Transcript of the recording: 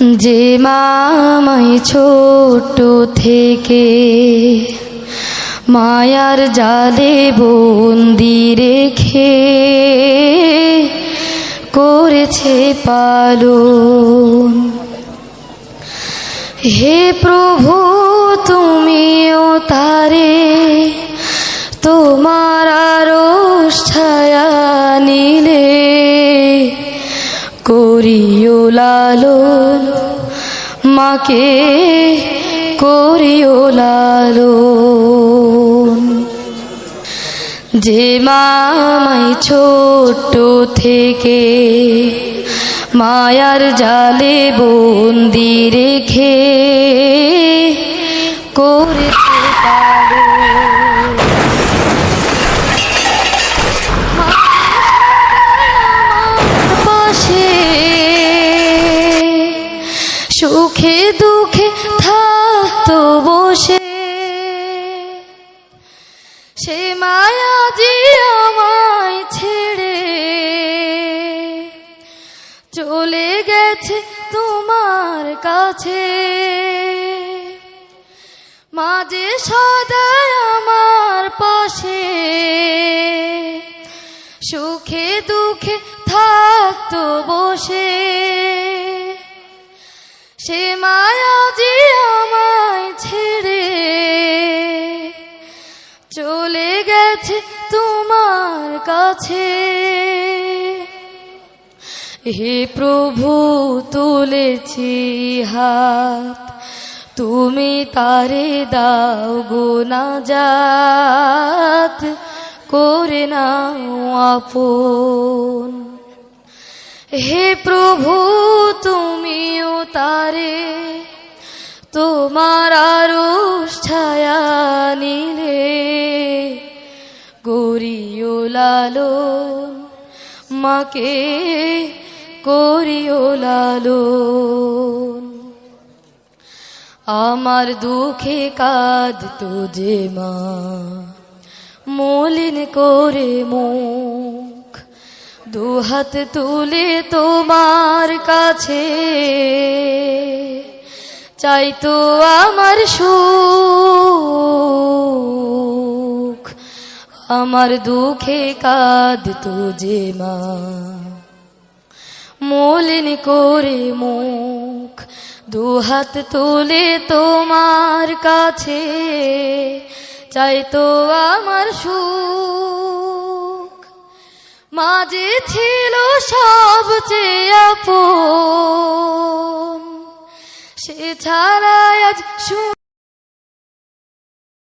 যে মামাই ছোট থেকে মায়ার জালে বন্দি রেখে করেছে পালন। হে প্রভু, তুমিও তারে তোমার আরশ ছায়া নিলে। লালন মাকে করিও লালন। যে মামাই ছোট থেকে মায়ার জালে বন্দি রেখে দুঃখে থাকতো বসে। সে মায়া যে আমায় ছেড়ে চলে গেছে তোমার কাছে। মাঝে সদায় আমার পাশে। সুখে দুঃখে থাকতো বসে। সে মায়া যে আমায় ছেড়ে চলে গেছে তোমার কাছে। হে প্রভু, তুলেছি হাত, তুমি তারে দাও গো না যাত করে নাও আপন। হে প্রভু, তুমিও তারে। তোমার আরশ ছায়া নিলে। গরিও লালন, মাকে করিও লালন। আমার দুঃখে কাঁদ তো যে মা, মলিন করে মুখ দুহাত তুলে তোমার কাছে। চাইতো আমার সুখ, আমার দুঃখে কাঁদ যে মা। মলিন করে মুখ দুহাত তুলে তোমার কাছে। চাইতো আমার সুখ মাঝে ছিল সবচেয়ে আপন। সে ছাড়া আজ